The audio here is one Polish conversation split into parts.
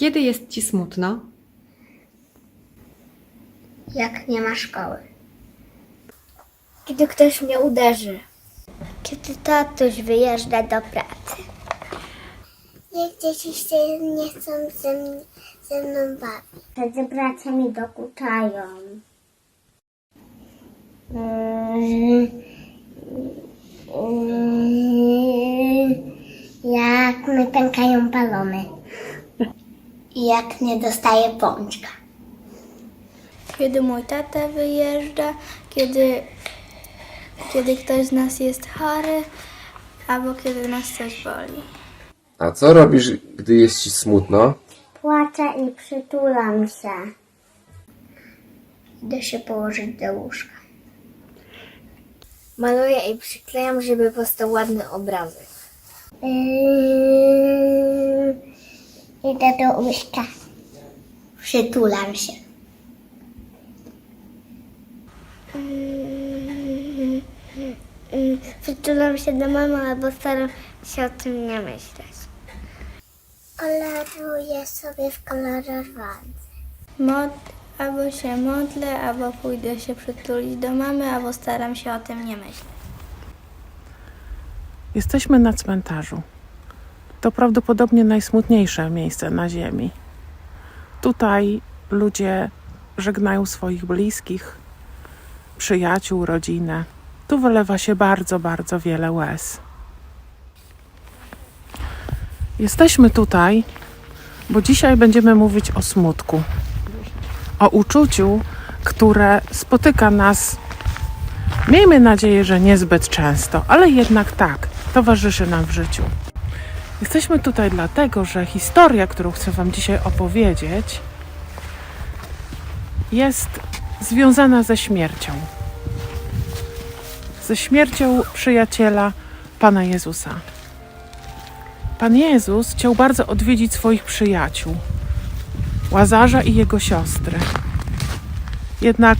Kiedy jest ci smutno? Jak nie ma szkoły. Kiedy ktoś mnie uderzy. Kiedy tatuś wyjeżdża do pracy. Jak dzieci się nie chcą ze, mnie, ze mną bawić. Kiedy bracia mi dokuczają. Mm, mm, Jak mi pękają balony. I jak nie dostaję pączka. Kiedy mój tata wyjeżdża, kiedy, kiedy ktoś z nas jest chory, albo kiedy nas coś boli. A co robisz, gdy jest ci smutno? Płaczę i przytulam się. Idę się położyć do łóżka. Maluję i przyklejam, żeby powstał ładny obrazek. Yy, idę do łóżka. Przytulam się. Przytulam się do mamy, albo staram się o tym nie myśleć. Koloruję sobie w kolorowance. Mod, albo się modlę, albo pójdę się przytulić do mamy, albo staram się o tym nie myśleć. Jesteśmy na cmentarzu. To prawdopodobnie najsmutniejsze miejsce na Ziemi. Tutaj ludzie żegnają swoich bliskich, przyjaciół, rodzinę. Tu wylewa się bardzo, bardzo wiele łez. Jesteśmy tutaj, bo dzisiaj będziemy mówić o smutku, o uczuciu, które spotyka nas Miejmy nadzieję, że niezbyt często, ale jednak tak, towarzyszy nam w życiu. Jesteśmy tutaj dlatego, że historia, którą chcę Wam dzisiaj opowiedzieć, jest związana ze śmiercią. Ze śmiercią przyjaciela Pana Jezusa. Pan Jezus chciał bardzo odwiedzić swoich przyjaciół, Łazarza i jego siostry. Jednak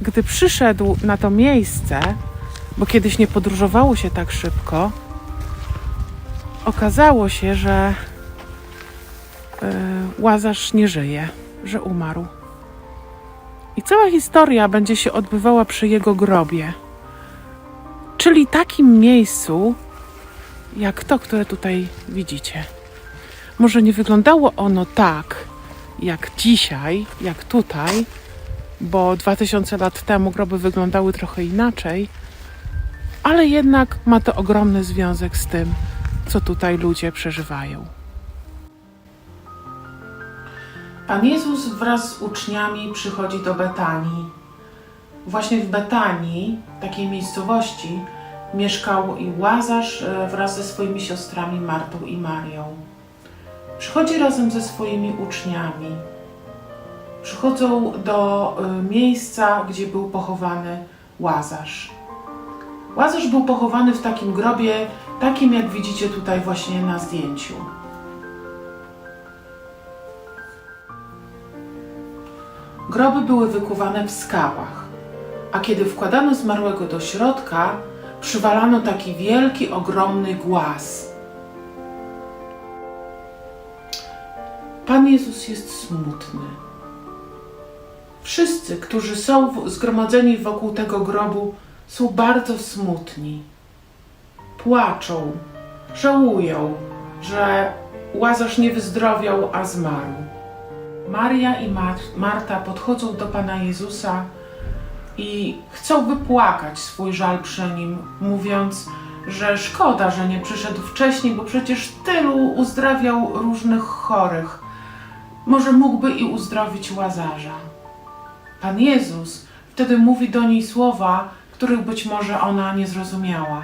gdy przyszedł na to miejsce, bo kiedyś nie podróżowało się tak szybko, okazało się, że yy, Łazarz nie żyje, że umarł. I cała historia będzie się odbywała przy jego grobie, czyli takim miejscu, jak to, które tutaj widzicie. Może nie wyglądało ono tak, jak dzisiaj, jak tutaj, bo 2000 lat temu groby wyglądały trochę inaczej, ale jednak ma to ogromny związek z tym, co tutaj ludzie przeżywają. Pan Jezus wraz z uczniami przychodzi do Betanii. Właśnie w Betanii, takiej miejscowości, mieszkał i Łazarz e, wraz ze swoimi siostrami Martą i Marią. Przychodzi razem ze swoimi uczniami przychodzą do y, miejsca, gdzie był pochowany Łazarz. Łazarz był pochowany w takim grobie, takim jak widzicie tutaj właśnie na zdjęciu. Groby były wykuwane w skałach, a kiedy wkładano zmarłego do środka, przywalano taki wielki, ogromny głaz. Pan Jezus jest smutny. Wszyscy, którzy są zgromadzeni wokół tego grobu, są bardzo smutni. Płaczą, żałują, że Łazarz nie wyzdrowiał, a zmarł. Maria i Mar- Marta podchodzą do Pana Jezusa i chcą wypłakać swój żal przy nim, mówiąc, że szkoda, że nie przyszedł wcześniej, bo przecież tylu uzdrawiał różnych chorych. Może mógłby i uzdrowić Łazarza. Pan Jezus wtedy mówi do niej słowa, których być może ona nie zrozumiała.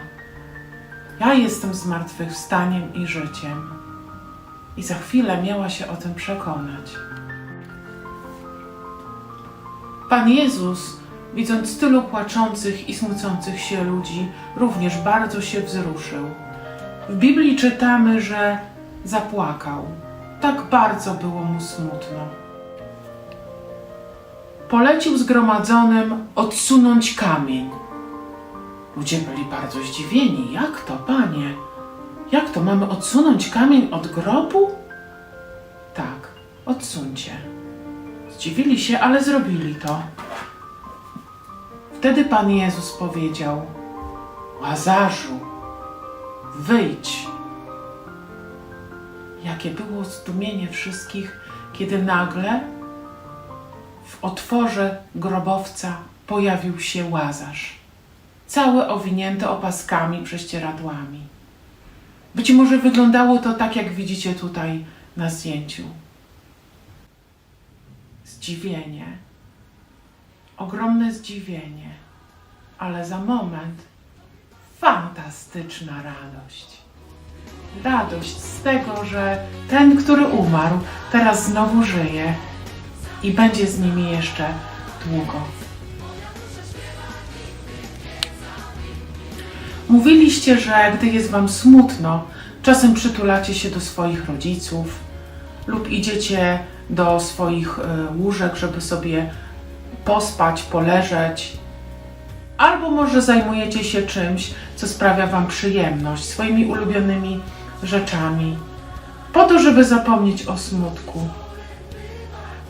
Ja jestem zmartwychwstaniem i życiem. I za chwilę miała się o tym przekonać. Pan Jezus, widząc tylu płaczących i smucących się ludzi, również bardzo się wzruszył. W Biblii czytamy, że zapłakał. Tak bardzo było mu smutno polecił zgromadzonym odsunąć kamień. Ludzie byli bardzo zdziwieni. Jak to, panie? Jak to mamy odsunąć kamień od grobu? Tak, odsuńcie. Zdziwili się, ale zrobili to. Wtedy Pan Jezus powiedział: Łazarzu, wyjdź. Jakie było zdumienie wszystkich, kiedy nagle w otworze grobowca pojawił się łazarz, cały owinięty opaskami, prześcieradłami. Być może wyglądało to tak, jak widzicie tutaj na zdjęciu. Zdziwienie, ogromne zdziwienie, ale za moment fantastyczna radość. Radość z tego, że ten, który umarł, teraz znowu żyje i będzie z nimi jeszcze długo. Mówiliście, że gdy jest wam smutno, czasem przytulacie się do swoich rodziców lub idziecie do swoich e, łóżek, żeby sobie pospać, poleżeć. Albo może zajmujecie się czymś, co sprawia wam przyjemność, swoimi ulubionymi rzeczami, po to, żeby zapomnieć o smutku.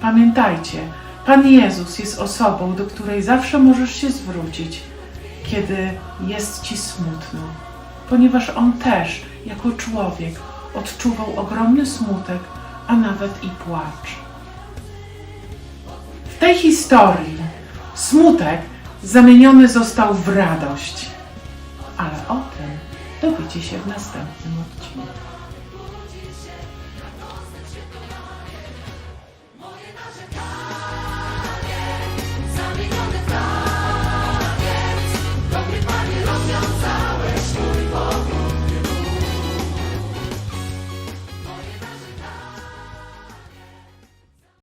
Pamiętajcie, Pan Jezus jest osobą, do której zawsze możesz się zwrócić, kiedy jest ci smutno, ponieważ On też, jako człowiek, odczuwał ogromny smutek, a nawet i płacz. W tej historii smutek zamieniony został w radość, ale o tym dowiecie się w następnym odcinku.